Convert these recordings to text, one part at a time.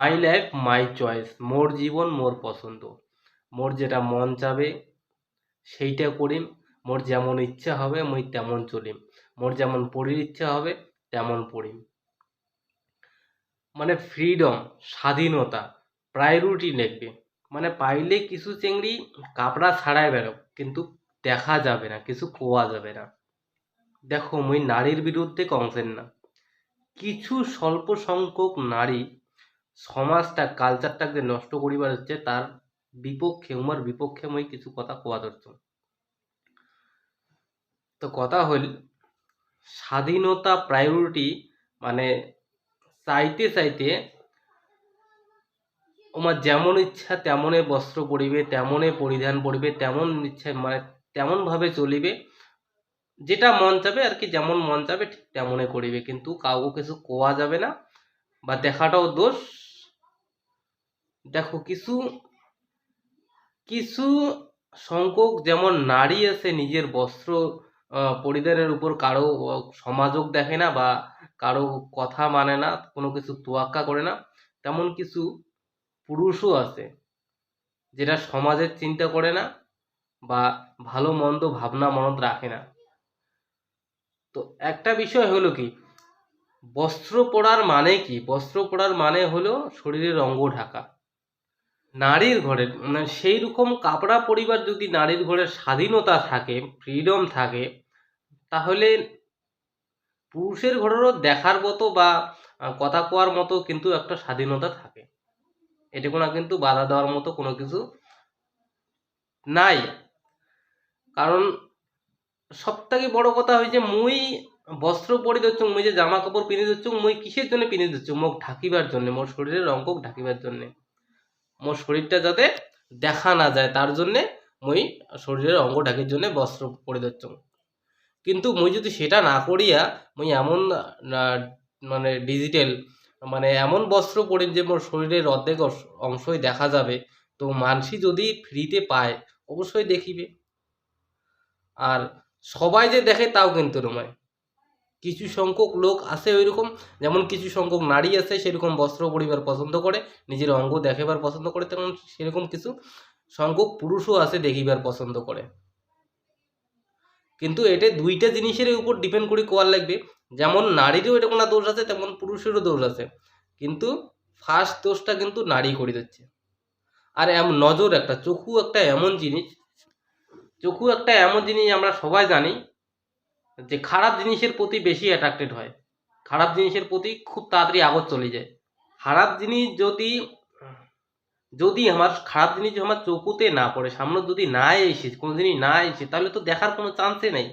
My life my choice মোর জীবন, মোর পছন্দ। মোর যেটা মন চাবে, সেইটা করিম। মোর যেমন ইচ্ছা হবে, মই তেমন চলিম। মোর যেমন পড়ির ইচ্ছা হবে, তেমন পড়িম। মানে ফ্রিডম স্বাধীনতা প্রায়োরিটি লিখবে মানে পাইলে কিছু চিংড়ি কাপড়া ছাড়াই বেরো কিন্তু দেখা যাবে না, কিছু কোয়া যাবে না। দেখো, মই নারীর বিরুদ্ধে কংসেন না। কিছু স্বল্প সংখ্যক নারী সমাজটা কালচারটাকে নষ্ট করিবার হচ্ছে, তার বিপক্ষে, উমার বিপক্ষে মই কিছু কথা কোয়া ধরছ। তো কথা হইল, স্বাধীনতা প্রায়োরিটি মানে চাইতে চাইতে ওমার যেমন ইচ্ছা তেমনে বস্ত্র পরিবে তেমনে পরিধান পরিবে, তেমন ইচ্ছা মানে তেমনভাবে চলিবে, যেটা মন চাবে আর কি, যেমন মন চাবে ঠিক তেমনে করিবে। কিন্তু কাউকে কিছু কোয়া যাবে না বা দেখাটাও দোষ। দেখো, কিছু কিছু সংখ্যক যেমন নারী আছে, নিজের বস্ত্র পরিধানের উপর কারও সমাজক দেখে না বা কারও কথা মানে না, কোনো কিছু তোয়াক্কা করে না, তেমন কিছু পুরুষও আছে, যেটা সমাজের চিন্তা করে না বা ভালো মন্দ ভাবনা মনত রাখে না। তো একটা বিষয় হলো কি, বস্ত্র পরার মানে কি? বস্ত্র পরার মানে হলো শরীরের অঙ্গ ঢাকা। নারীর ঘরে মানে সেই রকম কাপড়া পরিবার যদি নারীর ঘরে স্বাধীনতা থাকে ফ্রিডম থাকে, তাহলে পুরুষের ঘরেরও দেখার মতো বা কথা কোয়ার মতো কিন্তু একটা স্বাধীনতা থাকে। এটা কোনো কিন্তু বাধা দেওয়ার মতো কোনো কিছু নাই। কারণ সব থেকে বড় কথা হয়েছে, মুই বস্ত্র পরি দিচ্ছ, মুই যে জামা কাপড় পিনে দিচ্ছ, মুই কিসের জন্য পিনে দিচ্ছ? মুখ ঢাকিবার জন্য, মোর শরীরের অঙ্কক ঢাকিবার জন্য। মোর শরীরটা যাতে দেখা না যায়, তার জন্যে মুই শরীরের অঙ্গ ঢাকির জন্য বস্ত্র পরে দিচ্ছ কিন্তু মুই যদি সেটা না করিয়া মুই এমন মানে ডিজিটাল মানে এমন বস্ত্র পরি যে মোর শরীরের অর্ধেক অংশই দেখা যাবে, তো মানসি যদি ফ্রিতে পায়, অবশ্যই দেখিবে। আর সবাই যে দেখে তাও কিন্তু নয়। কিছু সংখ্যক লোক আছে ওইরকম, যেমন কিছু সংখ্যক নারী আছে সেরকম বস্ত্র পরিবার পছন্দ করে, নিজের অঙ্গ দেখাবার পছন্দ করে, তেমন সেরকম কিছু সংখ্যক পুরুষও আছে দেখিবার পছন্দ করে। কিন্তু এটা দুইটা জিনিসের উপর ডিপেন্ড করে কোয়ার লাগবে। যেমন নারীরও এটা কোনো দোষ আছে, তেমন পুরুষেরও দোষ আছে। কিন্তু ফার্স্ট দোষটা কিন্তু নারী করে দিচ্ছে। আর এমন নজর একটা, চক্ষু একটা এমন জিনিস, চক্ষু একটা এমন জিনিস আমরা সবাই জানি যে খারাপ জিনিসের প্রতি বেশি অ্যাট্রাক্টেড হয়। খারাপ জিনিসের প্রতি খুব তাড়াতাড়ি আগত চলে যায়। খারাপ জিনিস যদি যদি আমার, খারাপ জিনিস আমার চকুতে না পড়ে, সামনে যদি না এসে কোনো জিনিস না এসে, তাহলে তো দেখার কোনো চান্সই নেই।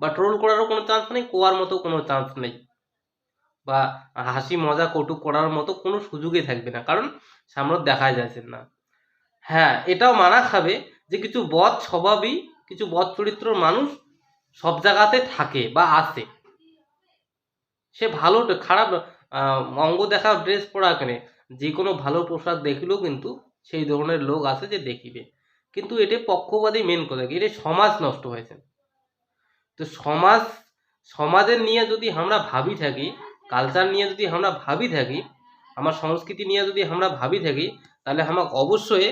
বা ট্রোল করারও কোনো চান্স নেই, কোয়ার মতো কোনো চান্স নেই। বা হাসি মজা কটুক করার মতো কোনো সুযোগই থাকবে না, কারণ সামনে দেখা যাচ্ছে না। হ্যাঁ এটাও মানা খাবে যে কিছু বদ স্বভাবই, কিছু বদ চরিত্র মানুষ সব জায়গাতে থাকে বা আসে সে ভালো খারাপ অঙ্গ দেখা ড্রেস পরা কেনে? যে কোনো ভালো পোশাক দেখলেও কিন্তু সেই ধরনের লোক আছে যে দেখিবে। কিন্তু এটা পক্ষপাতী মেন কথা এটা সমাজ নষ্ট হয়েছে। তো সমাজ, সমাজের নিয়ে যদি আমরা ভাবি থাকি কালচার নিয়ে যদি আমরা ভাবি থাকি, আমার সংস্কৃতি নিয়ে যদি আমরা ভাবি থাকি, তাহলে আমাকে অবশ্যই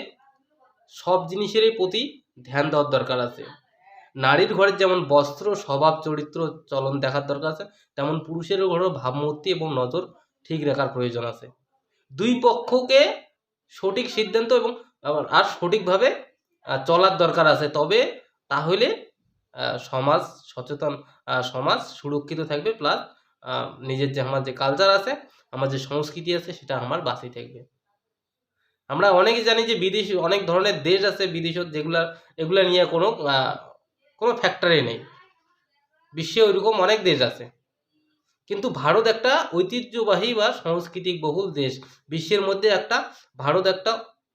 সব জিনিসেরই প্রতি ধ্যান দেওয়ার দরকার আছে। নারীর ঘরের যেমন বস্ত্র, স্বভাব, চরিত্র, চলন দেখার দরকার আছে, তেমন পুরুষেরও ঘরেও ভাবমূর্তি এবং নজর ঠিক রাখার প্রয়োজন আছে। দুই পক্ষকে সঠিক সিদ্ধান্ত এবং আর সঠিকভাবে চলার দরকার আছে। তবে তাহলে সমাজ সচেতন সমাজ সুরক্ষিত থাকবে প্লাস নিজের যে আমার যে কালচার আছে, আমার যে সংস্কৃতি আছে, সেটা আমার বাঁচি থাকবে। আমরা অনেকে জানি যে বিদেশি, অনেক ধরনের দেশ আছে বিদেশত যেগুলা, এগুলা নিয়ে কোনো কোনো ফ্যাক্টরি নেই। বিশ্বে ওইরকম অনেক দেশ আছে। কিন্তু ভারত একটা ঐতিহ্যবাহী বা সাংস্কৃতিক বহুল দেশ। বিশ্বের মধ্যে একটা, ভারত একটা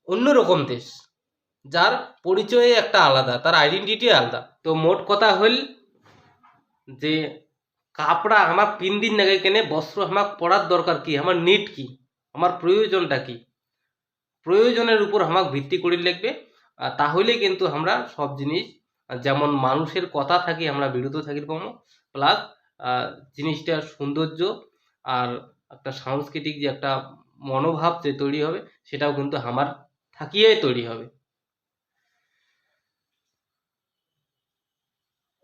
অন্যরকম দেশ। যার পরিচয় একটা আলাদা, তার আইডেন্টিটি আলাদা। তো মোট কথা হল যে, কাপড়া আমার তিন দিন আগে কেনে, বস্ত্র আমার পরার দরকার কি? আমার নিড কি? আমার প্রয়োজনটা কি? প্রয়োজনের উপর আমাকে ভিত্তি করে লাগবে। তাহলে কিন্তু আমরা সব জিনিস যেমন মানুষের কথা থাকি, আমরা বিরত থাকি পাবো প্লাস জিনিসটার সৌন্দর্য আর একটা সাংস্কৃতিক যে একটা মনোভাব যে তৈরি হবে, সেটাও কিন্তু আমার থাকিয়েই তৈরি হবে।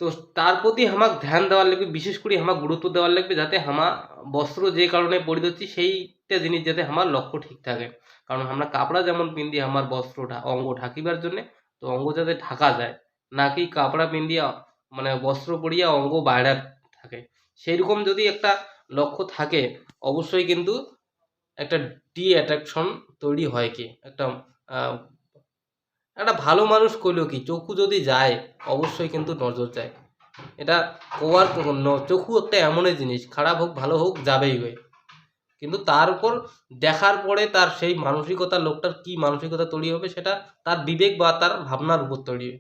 তো তার প্রতি আমাক ধ্যান দেওয়ার লাগবে, বিশেষ করে আমাক গুরুত্ব দেওয়ার লাগবে, যাতে আমা বস্ত্র যে কারণে পরিধরছি সেইটা জিনিস যাতে আমার লক্ষ্য ঠিক থাকে। কারণ আমরা কাপড়া যেমন পিন্ধি আমার বস্ত্রটা অঙ্গ ঢাকিবার জন্যে, তো অঙ্গ যাতে ঢাকা যায় নাকি কাপড়া পিন্ধিয়া মানে বস্ত্র পরিয়া অঙ্গ বাইরে থাকে? সেইরকম যদি একটা লক্ষ্য থাকে অবশ্যই কিন্তু একটা ডি অ্যাট্রাকশন তৈরি হয় কি? একটা একটা ভালো মানুষ করলেও কি? চক্ষু যদি যায় অবশ্যই কিন্তু নজর যায়। এটা কোয়ার চক্ষু একটা এমনই জিনিস খারাপ হোক ভালো হোক যাবেই হয়ে কিন্তু তার উপর দেখার পরে তার সেই মানসিকতা লোকটার কি মানসিকতা তৈরি হবে সেটা তার বিবেক বা তার ভাবনার উপর তৈরি আহ,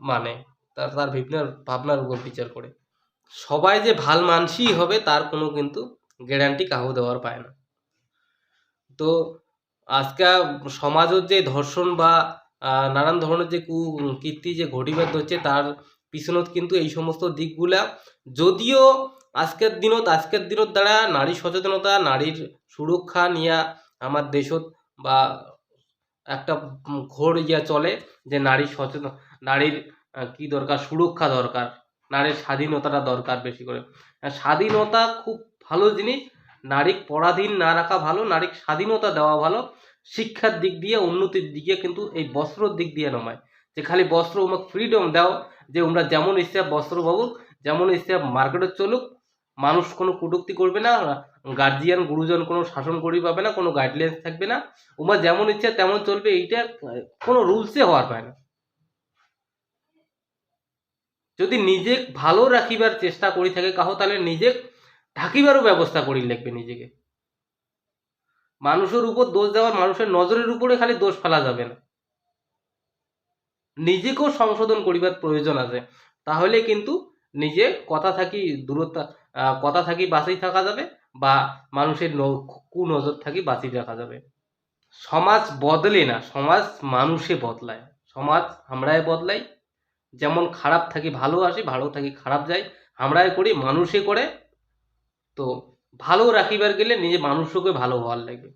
মানে তার তার ভাবনার ভাবনার উপর বিচার করে। সবাই যে ভালো মানসই হবে তার কোনো কিন্তু গ্যারান্টি কাহু দেওয়ার পায় না। তো আজকে সমাজের যে ধর্ষণ বা নানান ধরনের যে কুকীর্তি যে ঘটিবার হচ্ছে তার পিছনত কিন্তু এই সমস্ত দিকগুলা যদিও আজকের দিনত আজকের দিনত দ্বারা নারী সচেতনতা, নারীর সুরক্ষা নিয়ে আমার দেশত বা একটা ঘোর ইয়া চলে যে নারী সচেতন নারীর কি দরকার? সুরক্ষা দরকার। নারীর স্বাধীনতাটা দরকার বেশি করে। স্বাধীনতা খুব ভালো জিনিস। নারী পরাধীন না রাখা ভালো, নারীর স্বাধীনতা দেওয়া ভালো। শিক্ষার দিক দিয়ে, উন্নতির দিকে কিন্তু এই বস্ত্রর দিক দিয়ে নয় যে খালি বস্ত্র আমাকে ফ্রিডম দাও, যে আমরা যেমন ইচ্ছা বস্ত্র পাবো, যেমন ইচ্ছা মার্কেটে চলুক, মানুষ কোনো কটূক্তি করবে না গার্জিয়ান গুরুজন কোনো শাসন করি পাবে না, কোনো গাইডলাইন্স থাকবে না। ওমা যেমন ইচ্ছা তেমন চলবে, এইটা কোনো রুলসে হওয়ার পায় না। যদি নিজে ভালো রাখিবার চেষ্টা করি থাকে কাহো, তাহলে নিজে ঢাকিবারও ব্যবস্থা করি লাগবে নিজেকে। মানুষের উপর দোষ দেওয়ার, মানুষের নজরের উপরে খালি দোষ ফেলা যাবে না। নিজেকেও সংশোধন করিবার প্রয়োজন আছে। তাহলে কিন্তু নিজে কথা থাকি দূরত্ব কথা থাকি বাঁচিয়ে থাকা যাবে বা মানুষের কুনজর থাকি বাঁচিয়ে রাখা যাবে। সমাজ বদলে না, সমাজ মানুষে বদলায়। সমাজ আমরাই বদলাই। যেমন খারাপ থাকি ভালো আসে, ভালো থাকি খারাপ যায় আমরাই করি মানুষে করে। তো ভালো রাখিবার গেলে নিজে মানুষকে ভালো হওয়ার লাগে।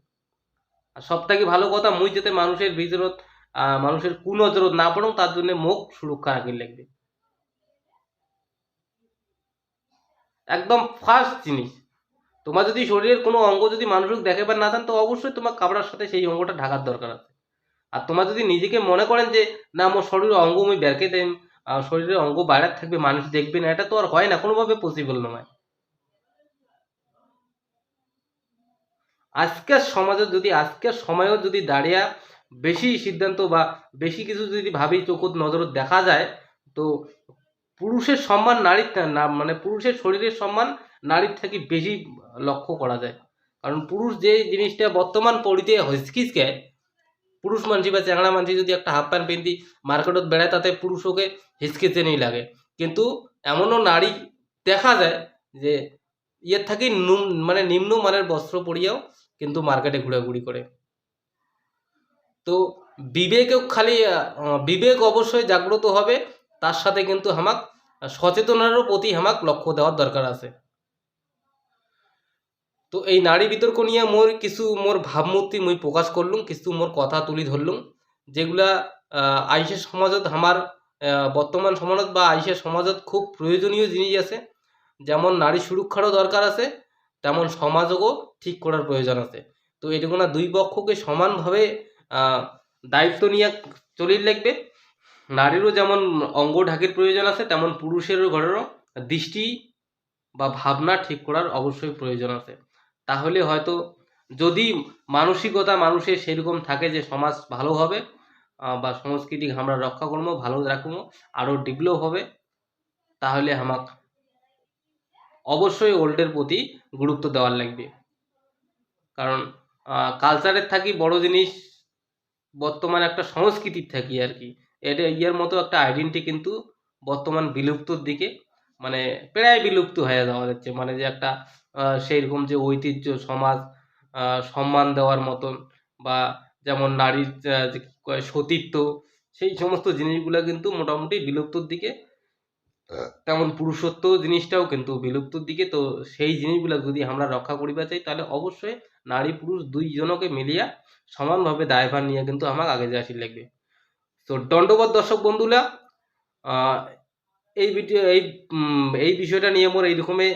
আর সব থেকে ভালো কথা, মুই যাতে মানুষের ভিতরত মানুষের কুনজরত না পড়ো তার জন্য মুখ সুরক্ষা রাখির লাগবে। একদম ফার্স্ট জিনিস। তোমার যদি শরীরের কোনো অঙ্গ যদি মানুষকে দেখাবার না চান তো অবশ্যই তোমার কাপড়ার সাথে সেই অঙ্গটা ঢাকার দরকার আছে। আর তোমার যদি নিজেকে মনে করেন যে, না, আমার শরীরের অঙ্গ আমি বেরকে দেন শরীরের অঙ্গ বাইরে থাকবে, মানুষ দেখবে না, এটা তো আর হয় না, কোনোভাবে পসিবল নয়। আজকের সমাজে যদি, আজকের সময়েও যদি দাঁড়িয়ে বেশি সিদ্ধান্ত বা বেশি কিছু যদি ভাবি চোখত নজর দেখা যায়, তো পুরুষের সম্মান নারীর না মানে পুরুষের শরীরের সম্মান নারীর থেকে বেশি লক্ষ্য করা যায়। কারণ পুরুষ যে জিনিসটা বর্তমান পরিতে হইসকিসকে পুরুষ মানসি বা চ্যাংড়া মানসি যদি একটা হাফ প্যান্ট পিন্দি মার্কেটত বেড়ায়, তাতে পুরুষকে হিচকিচে নেই লাগে। কিন্তু এমনও নারী দেখা যায় যে, ইয়ের থাকি মানে নিম্ন মানের বস্ত্র পরিয়াও কিন্তু মার্কেটে ঘোরাঘুরি করে। তো বিবেকেও খালি বিবেক অবশ্যই জাগ্রত হবে, তার সাথে কিন্তু হামাক সচেতনারও প্রতি হামাক লক্ষ্য দেওয়ার দরকার আছে। তো এই নারী বিতর্ক নিয়ে মোর কিছু মোর ভাবমূর্তি মুই প্রকাশ করলুম, কিছু মোর কথা তুলি ধরলুম, যেগুলা আইসের সমাজত আমার বর্তমান সমাজত বা আইসের সমাজত খুব প্রয়োজনীয় জিনিস আছে। যেমন নারী সুরক্ষারও দরকার আছে, তেমন সমাজও ঠিক করার প্রয়োজন আছে। তো এটুকু না দুই পক্ষকে সমানভাবে দায়িত্ব নিয়ে চলির লাগবে। নারীরও যেমন অঙ্গ ঢাকির প্রয়োজন আছে, তেমন পুরুষেরও ঘরেরও দৃষ্টি বা ভাবনা ঠিক করার অবশ্যই প্রয়োজন আছে। তাহলে হয়তো যদি মানসিকতা মানুষের সেরকম থাকে যে সমাজ ভালো হবে বা সংস্কৃতি আমরা রক্ষা করব, ভালো রাখব আরও ডেভেলপ হবে, তাহলে আমাক অবশ্যই ওল্ডের প্রতি গুরুত্ব দেওয়ার লাগবে। কারণ কালচারের থাকি বড় জিনিস, বর্তমান একটা সংস্কৃতির থাকি আর কি। এটা ইয়ার মতো একটা আইডেন্টি কিন্তু বর্তমান বিলুপ্তর দিকে মানে প্রায় বিলুপ্ত হয়ে যাওয়া যাচ্ছে। মানে যে একটা সেই রকম যে ঐতিহ্য সমাজ সম্মান দেওয়ার মতন বা যেমন নারীর সতীত্ব সেই সমস্ত জিনিসগুলো কিন্তু মোটামুটি বিলুপ্তর দিকে তেমন পুরুষত্ব জিনিসটাও কিন্তু বিলুপ্তর দিকে। তো সেই জিনিসগুলো যদি আমরা রক্ষা করিবা চাই তাহলে অবশ্যই নারী পুরুষ দুইজনকে মিলিয়া সমানভাবে দায়ভার নিয়ে কিন্তু আমাকে আগে যাওয়া লাগবে। তো দণ্ডবোধ দর্শক বন্ধুরা এই ভিডিও এই এই বিষয়টা নিয়ে মোর এইরকমে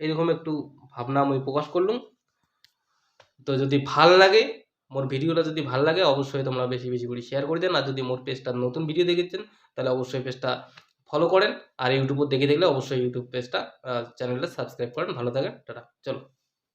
এইরকম একটু ভাবনা আমি প্রকাশ করলুম। তো যদি ভালো লাগে, মোর ভিডিওটা যদি ভালো লাগে, অবশ্যই তোমরা বেশি বেশি করে শেয়ার করে দেন। আর যদি মোর পেজটা নতুন ভিডিও দেখেছেন, তাহলে অবশ্যই পেজটা ফলো করেন। আর ইউটিউবে দেখে দেখলে অবশ্যই ইউটিউব পেজটা চ্যানেলটা সাবস্ক্রাইব করেন। ভালো থাকেন, টাটা। চলো।